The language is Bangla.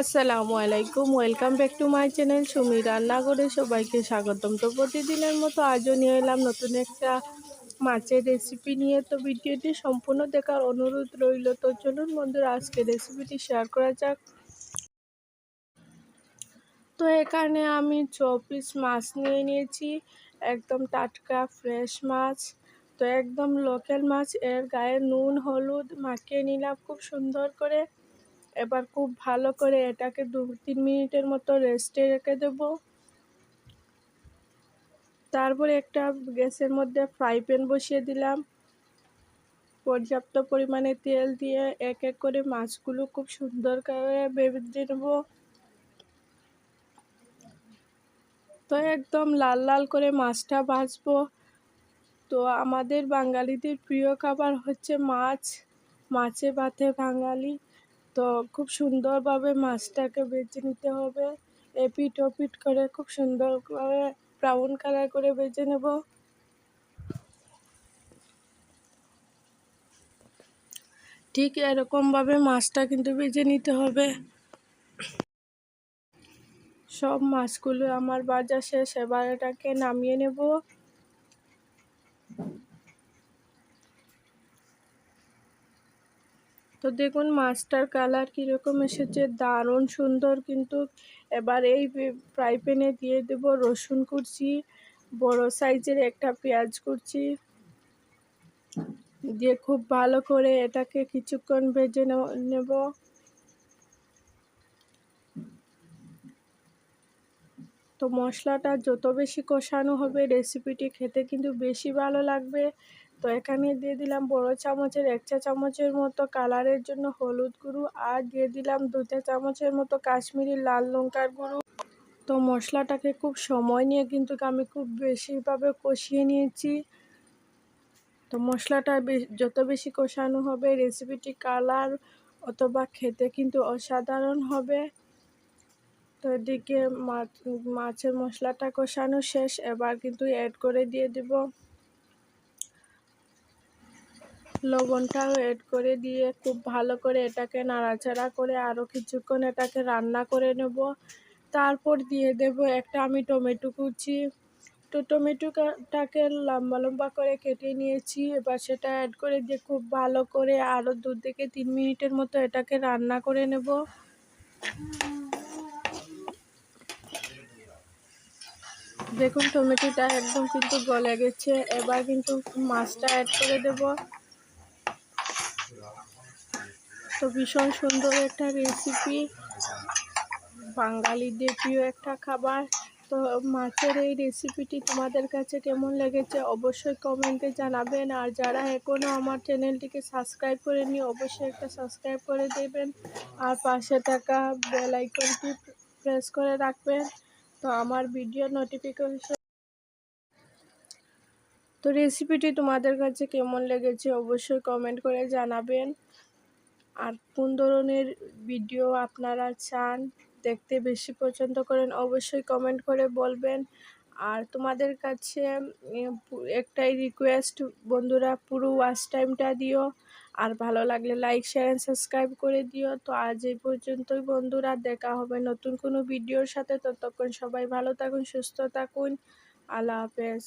আসসালামু আলাইকুম welcome back to my channel Sumi রান্নাঘরে সবাইকে স্বাগতম। তো প্রতিদিনের মতো আজও নিয়ে এলাম নতুন একটা মাছের রেসিপি নিয়ে। তো ভিডিওটি সম্পূর্ণ দেখার অনুরোধ রইল। তো চলুন বন্ধুরা আজকে রেসিপিটি শেয়ার করা যাক। তো এখানে আমি ছ পিস মাছ নিয়ে নিয়েছি, একদম টাটকা ফ্রেশ মাছ। তো একদম লোকাল মাছ, এর গায়ে নুন, হলুদ মাখিয়ে নিলাম খুব সুন্দর করে। এবার খুব ভালো করে এটাকে দু তিন মিনিটের মতো রেস্টে রেখে দেব। তারপরে একটা গ্যাসের মধ্যে ফ্রাই প্যান বসিয়ে দিলাম। পর্যাপ্ত পরিমাণে তেল দিয়ে এক এক করে মাছগুলো খুব সুন্দর করে ভেজে নেব। তো একদম লাল লাল করে মাছটা ভাজবো। তো আমাদের বাঙালিদের প্রিয় খাবার হচ্ছে মাছ। মাছে ভাতে বাঙালি। তো খুব সুন্দরভাবে মাছটাকে বেছে নিতে হবে। এপিট ওপিট করে খুব সুন্দর করে ব্রাউন কালার করে বেছে নেব। ঠিক এরকমভাবে মাছটা কিন্তু বেছে নিতে হবে। সব মাছগুলো আমার বাজার শেষ, এবার এটাকে নামিয়ে নেব। তো দেখুন মাছটার কালার কীরকম এসেছে, দারুণ সুন্দর কিন্তু। এবার এই ফ্রাই প্যানে দিয়ে দেব রসুন কুচি, বড় সাইজের একটা পেঁয়াজ কুচি। দিয়ে খুব ভালো করে এটাকে কিছুক্ষণ ভেজে নেব তো মশলাটা যত বেশি কষানো হবে রেসিপিটি খেতে কিন্তু বেশি ভালো লাগবে। তো এখানে দিয়ে দিলাম বড় চামচের এক চা চামচের মতো কালারের জন্য হলুদ গুঁড়ো আর দিয়ে দিলাম দু চা চামচের মতো কাশ্মীরি লাল লঙ্কার গুঁড়ো। তো মশলাটাকে খুব সময় নিয়ে কিন্তু আমি খুব বেশিভাবে কষিয়ে নিয়েছি। তো মশলাটা যত বেশি কষানো হবে রেসিপিটি কালার অথবা খেতে কিন্তু অসাধারণ হবে। তো এদিকে মাছ, মাছের মশলাটা কষানো শেষ, এবার কিন্তু অ্যাড করে দিয়ে দিব। লবণটাও এড করে দিয়ে খুব ভালো করে এটাকে নাড়াচাড়া করে আরও কিছুক্ষণ এটাকে রান্না করে নেব। তারপর দিয়ে দেব একটা আমি টমেটো কুচি। তো টমেটোটাকে লম্বা লম্বা করে কেটে নিয়েছি। এবার সেটা অ্যাড করে দিয়ে খুব ভালো করে আরও দু থেকে তিন মিনিটের মতো এটাকে রান্না করে নেব। দেখুন টমেটোটা একদম কিন্তু গলে গেছে। এবার কিন্তু মাছটা অ্যাড করে দেব। তো ভীষণ সুন্দর একটা রেসিপি বাঙালিদের প্রিয় একটা খাবার। তো মাছের এই রেসিপিটি তোমাদের কাছে কেমন লেগেছে অবশ্যই কমেন্টে জানাবেন। আর যারা এখনও আমার চ্যানেলটিকে সাবস্ক্রাইব করেনি অবশ্যই একটা সাবস্ক্রাইব করে দেবেন। আর পাশে থাকা বেল আইকনটি প্রেস করে রাখবেন। তো আমার ভিডিও নোটিফিকেশন তো রেসিপিটি তোমাদের কাছে কেমন লেগেছে অবশ্যই কমেন্ট করে জানাবেন। আর কোন ধরনের ভিডিও আপনারা চান দেখতে বেশি পছন্দ করেন, অবশ্যই কমেন্ট করে বলবেন। আর তোমাদের কাছে একটাই রিকোয়েস্ট বন্ধুরা, পুরো ওয়াচ টাইমটা দিও। আর ভালো লাগলে লাইক শেয়ার অ্যান্ড সাবস্ক্রাইব করে দিও। তো আজ এই পর্যন্তই বন্ধুরা, দেখা হবে নতুন কোনো ভিডিওর সাথে। ততক্ষণ সবাই ভালো থাকুন, সুস্থ থাকুন। আল্লাহ হাফেজ।